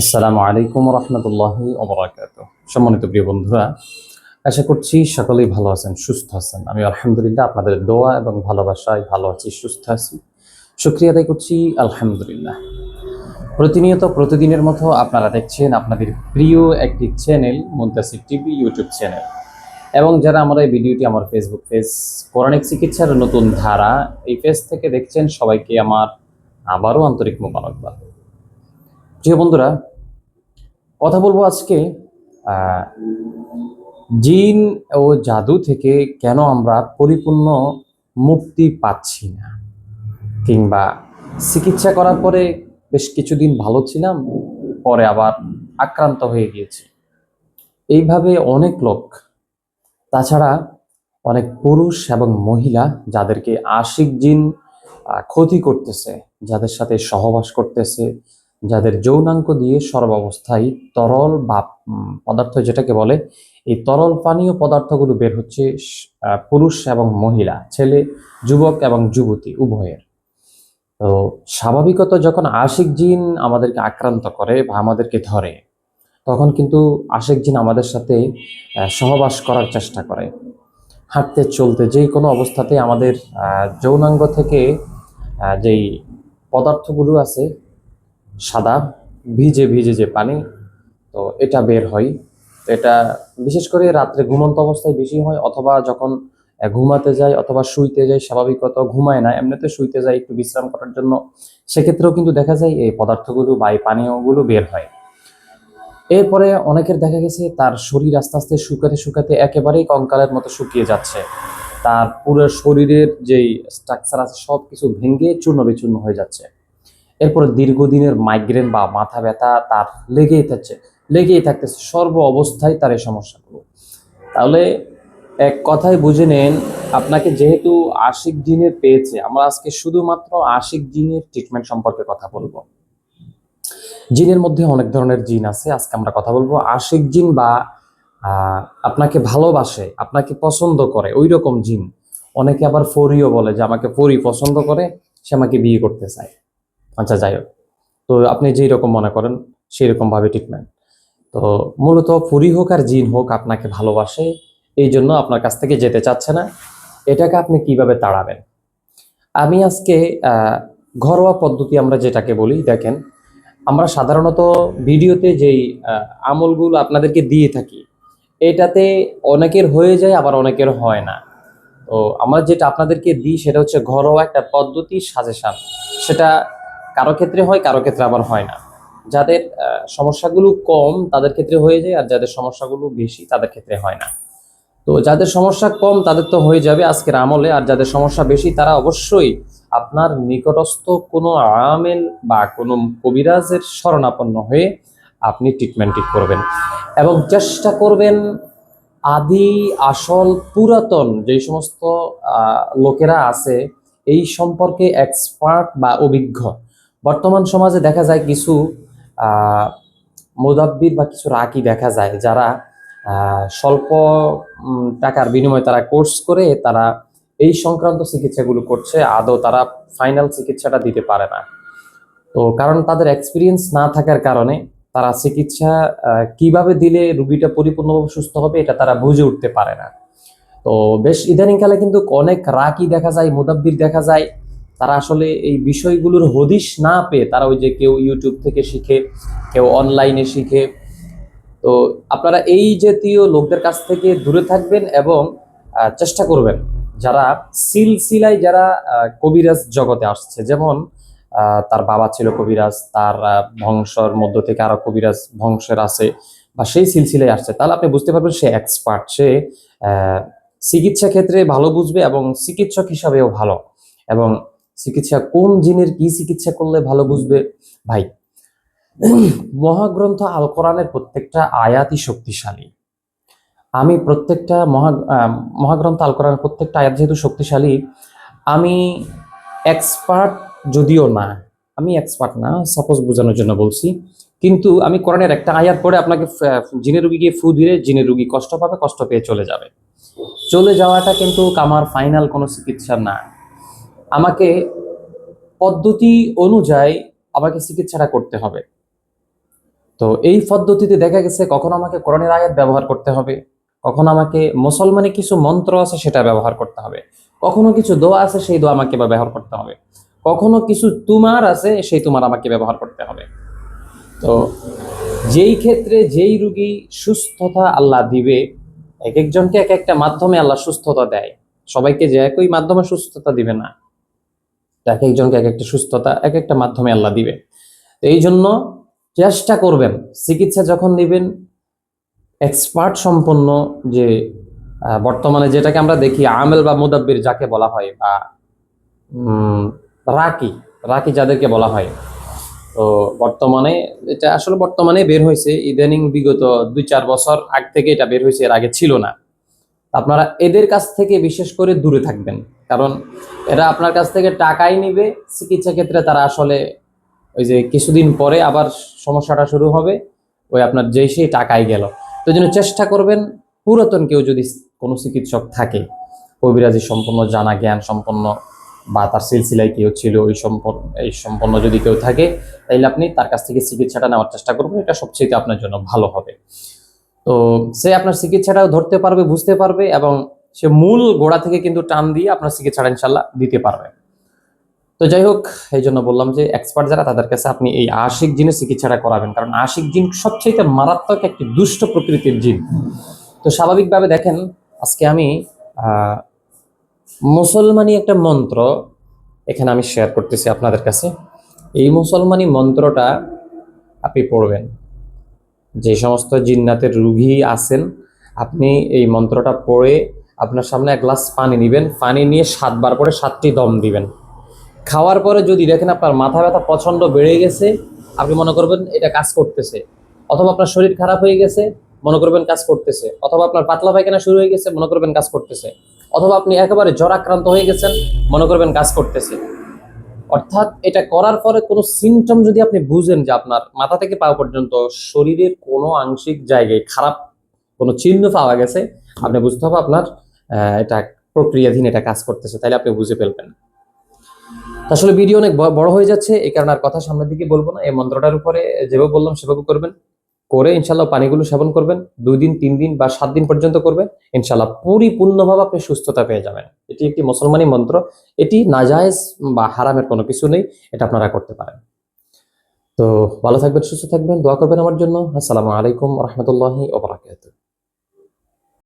আসসালামু আলাইকুম রহমতুল্লাহ ওবরাকাত সম্মানিত প্রিয় বন্ধুরা, আশা করছি সকলেই ভালো আছেন, সুস্থ আছেন। আমি আলহামদুলিল্লাহ আপনাদের দোয়া এবং ভালোবাসায় ভালো আছি, সুস্থ আছি। শুক্রিয়া আদায় করছি, আলহামদুলিল্লাহ। প্রতিনিয়ত প্রতিদিনের মতো আপনারা দেখছেন আপনাদের প্রিয় একটি channel, Muntasir TV YouTube channel. এবং যারা আমার এই ভিডিওটি আমার ফেসবুক পেজ পৌরাণিক চিকিৎসার নতুন ধারা, এই পেজ থেকে দেখছেন সবাইকে আমার আবারও আন্তরিক মোবারকবাদ। প্রিয় বন্ধুরা, কথা বলব আজকে জিন ও জাদু থেকে কেন আমরা পরিপূর্ণ মুক্তি পাচ্ছি না? কিংবা চিকিৎসা করার পরে বেশ কিছুদিন ভালো ছিলাম, পরে আবার আক্রান্ত হয়ে গিয়েছি। এইভাবে অনেক লোক, তাছাড়া অনেক পুরুষ এবং মহিলা যাদেরকে আশিক জিন ক্ষতি করতেছে, যাদের সাথে সহবাস করতেছে যাদের যৌনাঙ্ক দিয়ে সর্বাবস্থায় তরল বা পদার্থ যেটাকে বলে, এই তরল পানীয় পদার্থগুলো বের হচ্ছে পুরুষ এবং মহিলা, ছেলে, যুবক এবং যুবতী, উভয়ের। তো স্বাভাবিকত যখন আশিক জিন আমাদেরকে আক্রান্ত করে বা আমাদেরকে ধরে, তখন কিন্তু আশিক জিন আমাদের সাথে সহবাস করার চেষ্টা করে। হাঁটতে, চলতে যে কোনো অবস্থাতে আমাদের যৌনাঙ্গ থেকে যেই পদার্থগুলো আছে সাদা, ভিজে ভিজে যে পানি, তো এটা বের হয়। তো এটা বিশেষ করে রাত্রে ঘুমন্ত অবস্থায় বেশি হয়, অথবা যখন ঘুমাতে যায় অথবা শুইতে যায় স্বাভাবিকত ঘুমায় না, এমনিতে শুইতে যায় একটু বিশ্রাম করার জন্য। সেক্ষেত্রেও কিন্তু দেখা যায় এই পদার্থগুলো বা এই পানীয়গুলো বের হয়। এরপরে অনেকের দেখা গেছে তার শরীর আস্তে আস্তে শুকাতে শুকাতে একেবারেই কঙ্কালের মতো শুকিয়ে যাচ্ছে। তার পুরো শরীরের যেই স্ট্রাকচার আছে সব কিছু ভেঙে চূর্ণ বিচূর্ণ হয়ে যাচ্ছে। এরপরে দীর্ঘদিনের মাইগ্রেন বা মাথা ব্যথা তার লেগেই থাকছে, লেগেই থাকতেছে, সর্ব অবস্থায় তার এই সমস্যাগুলো। তাহলে এক কথায় বুঝে নেন, আপনাকে যেহেতু আশিক জিনের পেয়েছে, আমরা আজকে শুধুমাত্র আশিক জিনের ট্রিটমেন্ট সম্পর্কে কথা বলব। জিনের মধ্যে অনেক ধরনের জিন আছে, আজকে আমরা কথা বলব। আশিক জিন বা আপনাকে ভালোবাসে, আপনাকে পছন্দ করে ওই রকম জিন। অনেকে আবার ফরিও বলে যে আমাকে ফরি পছন্দ করে, সে আমাকে বিয়ে করতে চায়। আচ্ছা যাই হোক। তো আপনি যেই রকম মনে করেন, সেই রকম ভাবে ট্রিটমেন্ট তো মূলত ফুরি হোক আর জিন হোক আপনাকে ভালোবাসে, এই জন্য আপনার কাছ থেকে যেতে চাচ্ছে না। এটাকে আপনি কীভাবে তাড়াবেন? আমি আজকে ঘরোয়া পদ্ধতি আমরা যেটাকে বলি, দেখেন, আমরা সাধারণত ভিডিওতে যেই আমলগুলো আপনাদেরকে দিয়ে থাকি, এটাতে অনেকের হয়ে যায়, আবার অনেকের হয় না। তো আমরা যেটা আপনাদেরকে দিই, সেটা হচ্ছে ঘরোয়া একটা পদ্ধতি, সাজেশন। সেটা কারও ক্ষেত্রে হয়, কারও ক্ষেত্রে আবার হয় না। যাদের সমস্যাগুলো কম, তাদের ক্ষেত্রে হয়ে যায়, আর যাদের সমস্যাগুলো বেশি, তাদের ক্ষেত্রে হয় না। তো যাদের সমস্যা কম, তাদের তো হয়ে যাবে আজকের আমলে, আর যাদের সমস্যা বেশি, তারা অবশ্যই আপনার নিকটস্থ কোনো আমেল বা কোনো কবিরাজের শরণাপন্ন হয়ে আপনি ট্রিটমেন্টটি করবেন। এবং চেষ্টা করবেন আদি, আসল, পুরাতন যেই সমস্ত লোকেরা আছে, এই সম্পর্কে এক্সপার্ট বা অভিজ্ঞ বর্তমান সমাজে দেখা যায় কিছু মুদাব্বির বা কিছু রাকি দেখা যায় যারা স্বল্প টাকার বিনিময়ে তারা কোর্স করে তারা এই সংক্রান্ত চিকিৎসাগুলো করছে, আদৌ তারা ফাইনাল চিকিৎসাটা দিতে পারে না। তো কারণ তাদের এক্সপিরিয়েন্স না থাকার কারণে তারা চিকিৎসা কীভাবে দিলে রুগীটা পরিপূর্ণভাবে সুস্থ হবে এটা তারা বুঝে উঠতে পারে না। তো বেশ ইদানিংকালে কিন্তু অনেক রাকি দেখা যায়, মুদাব্বির দেখা যায় তারা আসলে এই বিষয়গুলোর হদিশ না পেয়ে তারা ওই যে কেউ ইউটিউব থেকে শিখে, কেউ অনলাইনে শিখে। তো আপনারা এই জাতীয় লোকদের কাছ থেকে দূরে থাকবেন এবং চেষ্টা করবেন যারা সিলসিলায় যারা কবিরাজ জগতে আসছে। যেমন তার বাবা ছিল কবিরাজ, তার বংশর মধ্য থেকে আরও কবিরাজ বংশের আছে বা সেই সিলসিলায় আসছে। তাহলে আপনি বুঝতে পারবেন সে এক্সপার্ট সে চিকিৎসা ক্ষেত্রে ভালো বুঝবে এবং চিকিৎসক হিসাবেও ভালো। এবং চিকিৎসা, কোন জিনের কি চিকিৎসা করলে ভালো বুঝবে? ভাই, মহাগ্রন্থ আল কোরআনের প্রত্যেকটা আয়াতই শক্তিশালী। আমি প্রত্যেকটা মহা মহাগ্রন্থ আল কোরআনের প্রত্যেকটা আয়াত যেহেতু শক্তিশালী, আমি এক্সপার্ট যদিও না, আমি এক্সপার্ট না সাপোজ বোঝানোর জন্য বলছি। কিন্তু আমি কোরআনের একটা আয়াত পড়ে আপনাকে জিনের রুগী গিয়ে ফু দিলে, জিনের রুগী কষ্ট পাবে, কষ্ট পেয়ে চলে যাবে। চলে যাওয়াটা কিন্তু আমার ফাইনাল কোনো চিকিৎসা না। আমাকে পদ্ধতি অনুযায়ী আমাকে চিকিৎসাটা করতে হবে। তো এই পদ্ধতিতে দেখা গেছে কখন আমাকে কোরআনের আয়াত ব্যবহার করতে হবে, কখন আমাকে মুসলমানে কিছু মন্ত্র আছে সেটা ব্যবহার করতে হবে, কখনো কিছু দোয়া আছে সেই দোয়া আমাকে ব্যবহার করতে হবে, কখনো কিছু তুমার আছে সেই তুমার আমাকে ব্যবহার করতে হবে। তো যেই ক্ষেত্রে যেই রুগী সুস্থতা আল্লাহ দিবে, এক একজনকে এক একটা মাধ্যমে আল্লাহ সুস্থতা দেয়। সবাইকে যে একই মাধ্যমে সুস্থতা দিবে না। এক একজনকে এক একটা সুস্থতা, এক একটা মাধ্যমে আল্লাহ দিবে। তো এই জন্য চেষ্টা করবেন, চিকিৎসা যখন নেবেন এক্সপার্ট সম্পন্ন যে বর্তমানে যেটাকে আমরা দেখি, আমেল বা মুদাব্বির যাকে বলা হয়, বা রাকি রাকি যাদেরকে বলা হয়। তো বর্তমানে এটা আসলে বর্তমানে বের হয়েছে, ইদানিং বিগত দুই চার বছর আগ থেকে এটা বের হয়েছে, এর আগে ছিল না। আপনারা এদের কাছ থেকে বিশেষ করে দূরে থাকবেন। কারণ এরা আপনার কাছ থেকে টাকাই নিবে, চিকিৎসা ক্ষেত্রে তারা আসলে ওই যে কিছুদিন পরে আবার সমস্যাটা শুরু হবে, ওই আপনার যেই সেই টাকাই গেল। তো জন্য চেষ্টা করবেন, পুরাতন কেউ যদি কোনো চিকিৎসক থাকে, কবিরাজি সম্পন্ন জানা জ্ঞান সম্পন্ন বা তার সিলসিলায় কেউ ছিল, ওই সম্পন্ন এই সম্পন্ন যদি কেউ থাকে, তাইলে আপনি তার কাছ থেকে চিকিৎসাটা নেওয়ার চেষ্টা করবেন, এটা সবচেয়ে আপনার জন্য ভালো হবে। তো সে আপনার চিকিৎসাটাও ধরতে পারবে, বুঝতে পারবে এবং সে মূল গোড়া থেকে কিন্তু টান দিয়ে আপনার চিকিৎসাটা ইনশাল্লাহ দিতে পারবে। তো যাই হোক, এই জন্য বললাম যে এক্সপার্ট যারা, তাদের কাছে আপনি এই আশিক জিনের চিকিৎসাটা করাবেন। কারণ আশিক জিন সবচেয়ে মারাত্মক একটি দুষ্ট প্রকৃতির জিন। তো স্বাভাবিকভাবে দেখেন, আজকে আমি মুসলমানি একটা মন্ত্র এখানে আমি শেয়ার করতেছি আপনাদের কাছে। এই মুসলমানি মন্ত্রটা আপনি পড়বেন। যে সমস্ত জিন্নাতের রুগী আছেন, আপনি এই মন্ত্রটা পড়ে আপনার সামনে এক গ্লাস পানি নেবেন। পানি নিয়ে সাতবার করে সাতটি দম দিবেন। খাওয়ার পরে যদি দেখেন আপনার মাথা ব্যথা প্রচণ্ড বেড়ে গেছে, আপনি মনে করবেন এটা কাজ করতেছে। অথবা আপনার শরীর খারাপ হয়ে গেছে, মনে করবেন কাজ করতেছে। অথবা আপনার পাতলা পায়খানা শুরু হয়ে গেছে, মনে করবেন কাজ করতেছে। অথবা আপনি একেবারে জ্বরাক্রান্ত হয়ে গেছেন, মনে করবেন কাজ করতেছে। অর্থাৎ এটা করার পরে কোনো সিমটম যদি আপনি বুঝেন যে আপনার মাথা থেকে পা পর্যন্ত শরীরের কোনো আংশিক জায়গায় খারাপ কোনো চিহ্ন পাওয়া গেছে, আপনি বুঝতে হবে আপনার এটা প্রক্রিয়াধীন এটা কাজ করতেছে তাহলে আপনি বুঝে ফেলবেন। আসলে ভিডিও অনেক বড় হয়ে যাচ্ছে, এই কারণে আর কথা সামনের দিকে বলব না, এই মন্ত্রটার উপরে যেভাবে বললাম সেভাবে করবেন। করে ইনশাল্লাহ পানিগুলো সেবন করবেন, দুই দিন, তিন দিন বা সাত দিন পর্যন্ত করবেন ইনশাল্লাহ পরিপূর্ণভাবে আপনি সুস্থতা পেয়ে যাবেন। এটি একটি মুসলমানি মন্ত্র, এটি নাজায়েজ বা হারামের কোনো কিছু নেই, এটা আপনারা করতে পারেন। তো ভালো থাকবেন, সুস্থ থাকবেন, দোয়া করবেন আমার জন্য। আসসালামু আলাইকুম রহমতুল্লাহি ওবরাকাতুহ